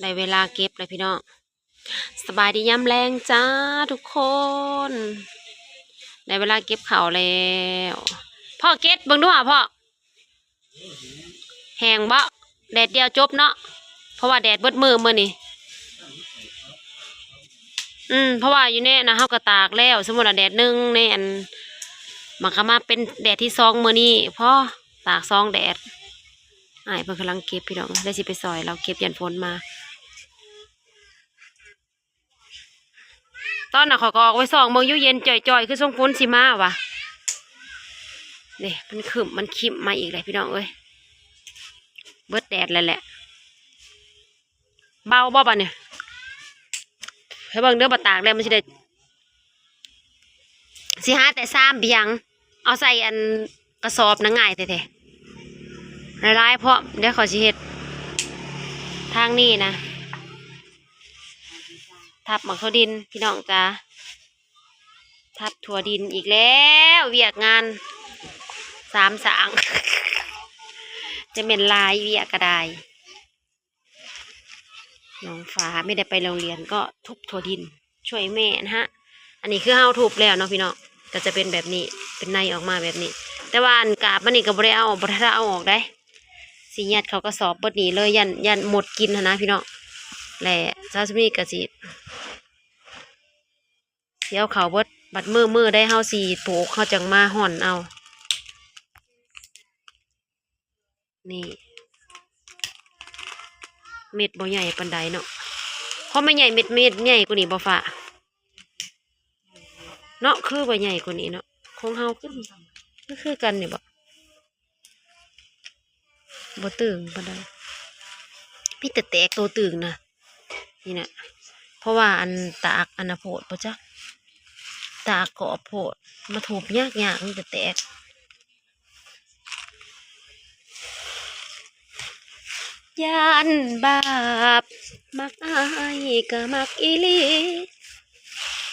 ได้เวลาเก็บเลยพี่น้องสบายดีย้ำแรงจ้าทุกคนได้เวลาเก็บเข่าแล้วพ่อเก็ตบิ่งดูอะพ่อแหงบ่แดดเดียวจบเนาะเพราะว่าแดดเบิดมือมือนี่อืมเพราะว่าอยู่เนี่ยนะเฮาก็ตากแล้ว สมมติว่าแดดหนึ่งในอันมันก็มาเป็นแดดที่สองมือนี้พอตากสองแดดไอ้เพิ่นกำลังเก็บพี่น้องได้สิไปซอยเราเก็บยันฝนมา ตอนน่ะขาก็ออกไว้ส่องเมืองยู่เย็นจ่อยๆ คือส่งฝนสิมาวะนี่มันขึ้นมันคิมมาอีกเลยพี่น้องเอ้ยเบิดแดดแล้วแหละ เบาบ่บ่เนี่ยให้เบิ่งเด้อบ่ตากแล้วมันสิได้สิหาแต่ซ้ำเบียง เอาใส่อันกระสอบนะง่ายแท้ๆหลายๆเพราะเดี๋ยวขาสิเฮ็ดทางนี้นะ ทับหมักถั่วดินพี่น้องจ้าทับถั่วดินอีกแล้วเวียกงานสามสาง จะเป็นลายเวียกกระไดน้องฟ้าไม่ได้ไปโรงเรียนก็ทุบถั่วดินช่วยแม่นะฮะ อันนี้คือเฮาทุบแล้วเนาะพี่น้องก็จะเป็นแบบนี้เป็นในออกมาแบบนี้ แต่ว่าอันกาบมันนี่ก็บ่ได้เอาบ่ได้เอาออกได้สียัดเขาก็สอบเบดนี้เลยยันยันหมดกินหั้นนะพี่น้อง แหละซาซิมิกะสิเดี๋ยวเขาเบดบัดมือมือได้เฮาสีปลูกเขาจังมาห่อนเอา นี่ เม็ดบ่ใหญ่ปานใดเนาะเพราะไม่ใหญ่เม็ดเม็ดใหญ่กว่านี้บ่ฝ่าเนาะคือบ่ใหญ่กว่านี้เนาะของเฮาคือคือคือกันนี่บ่บ่ตึงปานใดพี่แต่แตกตัวตึงนะ นี่นะเพราะว่าอันตากอันโพดปะจ๊ะตากกรอบโพดมาถูบยากยากมันจะแตกยานบาป มักอายก็มักอีลี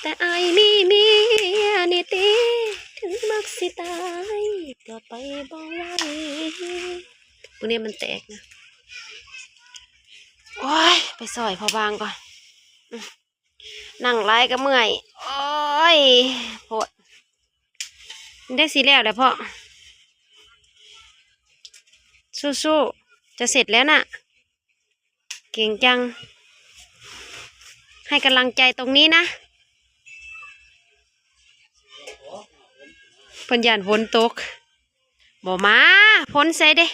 แต่อายมีเมียนี่ติถึงมักสิตายก็ไปบ่ไหวพวกนี้มันแตกนะ โอ้ยไปซอยพอบางก่อนนั่งไล่ก็เมื่อย โอ้ยโพดได้สีแล้วแล้วพ่อ สู้ๆ จะเสร็จแล้วน่ะ เก่งจัง ให้กำลังใจตรงนี้นะเพันยานฝนตกบ่มาฝนใส่เด้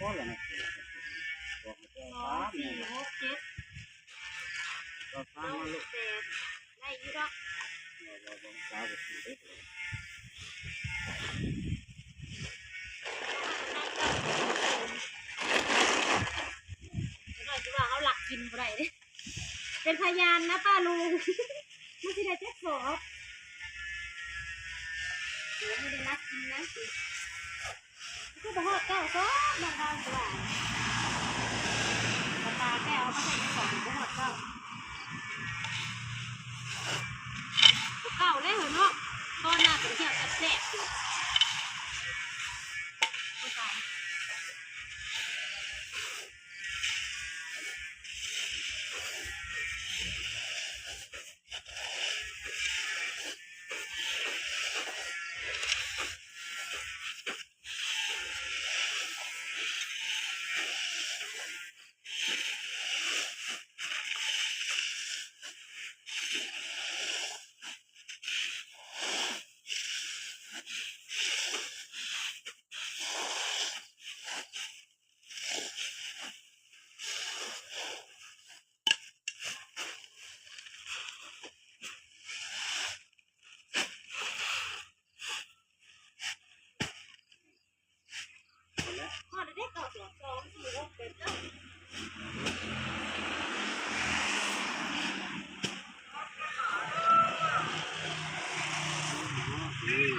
สี่หกเจ็ดเก้าแปดได้อยี่ดอกหน่อยสิว่าเขาหลักกินบ่ได้เด้เป็นพยานนะป้าลุงไม่ใช่ได้เจ็ดสอบเดี๋ยวไม่ได้รักกินนะสิ คือบ่ฮอดเก้าสอบน้องดาวสิว่าตาแก้วเอามาใส่ในสองบ่ฮอดเก้าบ่เก้าเลยเหรอเนาะตอนหน้าเป็นเที่ยวแซ่บๆ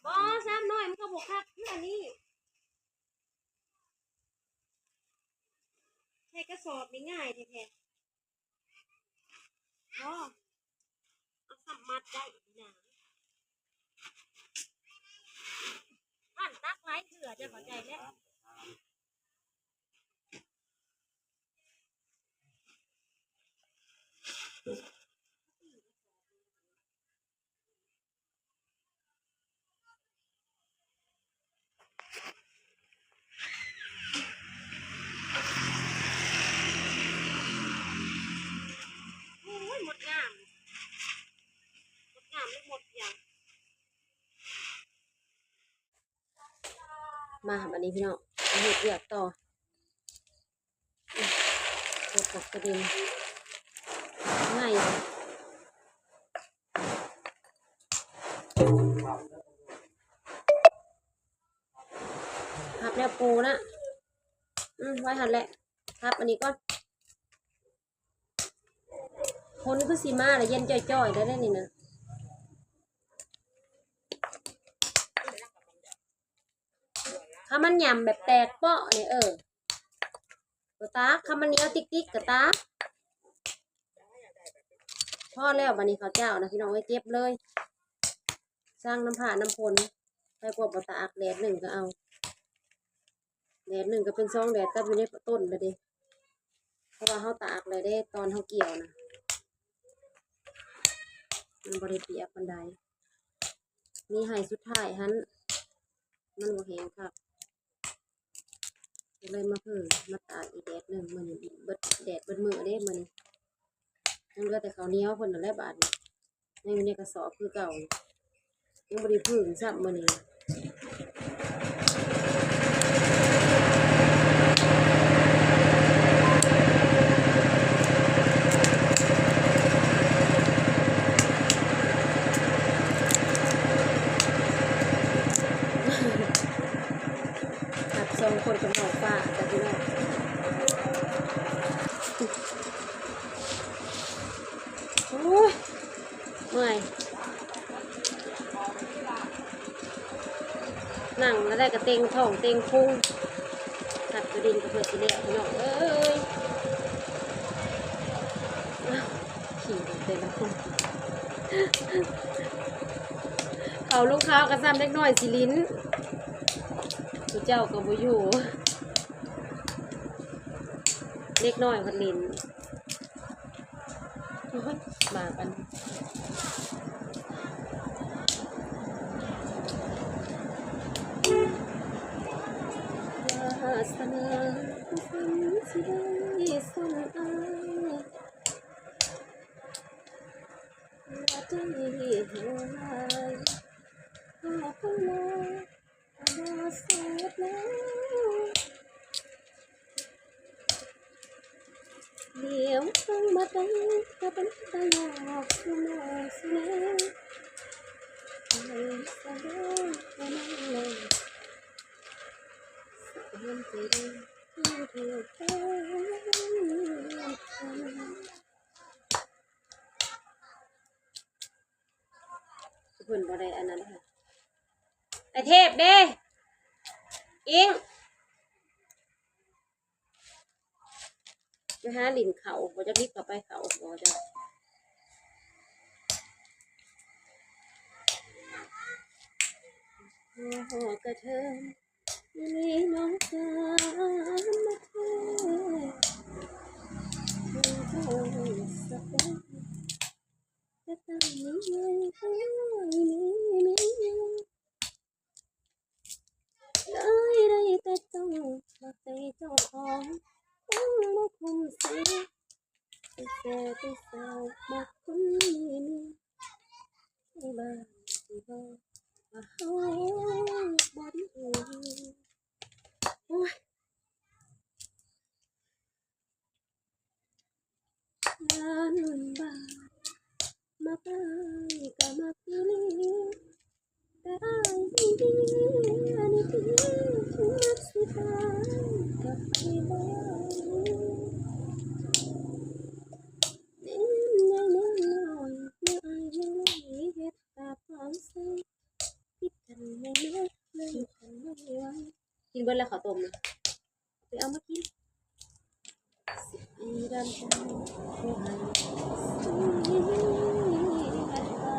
เขาจะเอานี่จังไว้ซ้ำน่อยมาจับอามาจังซ้ำหญ่ทีเดียวบ่ซ้ำหน่อยมันก็บวกคับเพื่อนี่แค่กระสอบนี่ง่ายทีเดียวบ่เอาสมัดได้อีกนะอันตักไร้เถื่อจะเข้าใจแล้ว โอ้ยหมดงามหมดงามไม่หมดอย่าง มาบันนี้พี่น้องเห็ดเดือดต่ออืมเห็ดกับกระเด็นง่ายเลยพับแล้วปูนะอืมไว้หันแหละพับอันนี้ก่อนคนคือสีมาเลยเย็นจ่อยๆได้ได้นี่นะ ถ้ามันยำแบบแตกเปาะเนี่ยเออตัวตาถ้ามันเหนี้ยวติ๊กๆกับตาพ่อแล้ววันนี้เขาวเจ้านะพี่น้องไว้เก็บเลย สร้างน้ำผ่าน้ำพลไปกว่าปตากแดดหนึ่งก็เอาแดดหนึ่งก็เป็นซองแดดก็อยู่ในต้นเลยดิเพราะว่าเขาตากเลยได้ตอนเขาเกี่ยวนะมันบริเปียกปันไดมีไห้สุดท้ายฮันมันบ่แหงครับ ก็เลยมาเพิ่มมาตากอีกแดดหนึ่งมันอีกเบิดแดดเบิดมือเด้มันยังเหลือแต่ข้าวเหนียวคนนั่นแหละบาดนี้ยังอยู่ในกระสอบคือเก่ายังบริพึ่งซับมันนี่หักสองคนกับหมอกฟ้าแต่พี่น้องโอ้ยเมื่อย นั่งแล้วได้กระเตงท้องเตงพุงหัดกระดินกับเพื่อสิเละพี่น้องเอ้ยอ้าวขี่เต็มแล้วคนเขาลูกค้ากระซ้ำเล็กน้อยสิลิ้นพระเจ้าก็บ่อยู่เล็กน้อยพัดลินโอ้ยมากันวา สนาสันสิได้สนอายว่าจะมีเหวลายหากเวลามาเสร็จแล้วเดี๋ยวต้องมาตั้งก็เป็นตาอยากสมองเสียไม่แสดงว่านั่นเลย สามปีที่เธอเป็นเพื่อนบ่ได้อันนั้นค่ะไอเทพเด้อิงไปหาลินเขาบ่จะรีบกลับไปเขาบ่จะโอ้โหกระเทิม มีน้องจามมาเทโอ้โหสเปนจะตั้งนี้ยังไม่มีมีเลยได้แต่ต้องมาใส่เจ้าของต้องมาคุมเสียแซ่ที่สาวมักคนนี้นี่ให้บ้านสิบอกว่าเฮาบ่ดีโอ้ยงานบ้านมาไปก็มาคืนนี้แต่อายยังดีอันนี้คือชีวิตสุดท้ายกับพี่บ้าน เน้นใหญ่เน้นน้อยเมื่ออายยังไหลเฮ็ดตาความใสคิดกันแน่นอนเลยกันไม่ไหว กินเบิดแล้วข้าวต้มนะไปเอามากินสีดำสิอันตา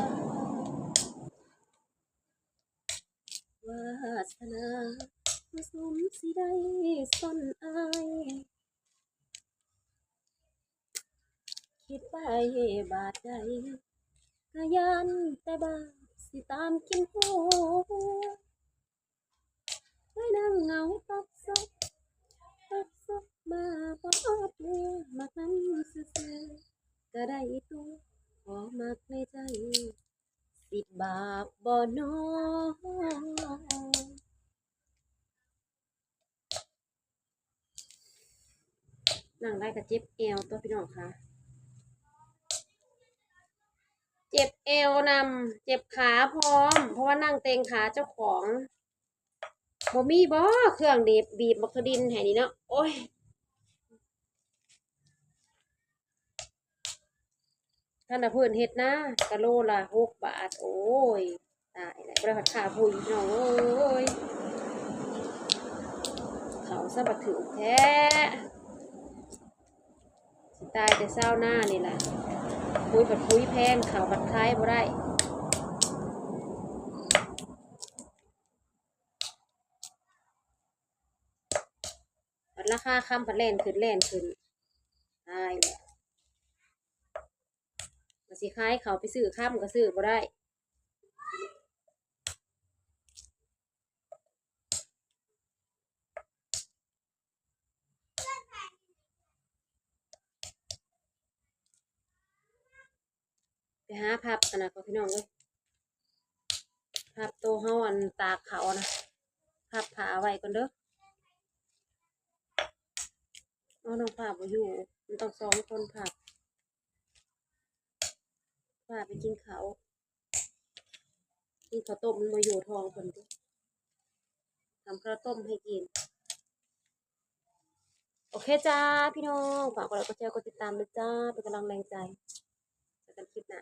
วาสนาผสมสิได้ซ่อนอายคิดไปบาดใจกยันแต่บาสิตามกินหัว ไว้นั่งเงาตอกซอกตอกซอกมาปอดเรือมาทำซื่อก็ได้ตัวขอมักในใจ สิบบาปบ่นอนั่งได้กับเจ็บเอวตัวพี่น้องค่ะ เจ็บเอวนำเจ็บขาพร้อม เพราะว่านั่งเต็งขาเจ้าของ บ่มีบ่เครื่องดีบบีบบักดินแห่นี้เนาะโอ้ยท่านเพื่อนเฮ็ดนะกะโลละหกบาท โอ้ยตายแล้วบริหัดขาผู้อีกน้องเอ้ยเขาสะบัดถือแท้สิตายแต่เศร้าหน้านี่แหละปุ้ยบัดปุ้ยแพงขาบัดคล้ายบ่ได้บัดรา คาคำผัดแล่นขึ้นแล่นขึ้นตายแหละมาสิคล้ายเขาไปซื้อข้ามก็ซื้อบ่ได้ไปหาพับกันนะก็พี่น้องเลยพับโตวเฮาอันตากเขานะพับขาไว้ก่อนเด้อ เอาน้องพับบ่อยู่ มันต้องสองคนพับพับไปกินเขาวกินข้าวต้มมันมาอยู่ทองคนดิทำข้าวต้มให้กิน โอเคจ้าพี่น้อง ฝากกดไลค์กดแชร์กดติดตามด้วยจ้า เป็นกำลังแรงใจเจอกันคลิปหน้า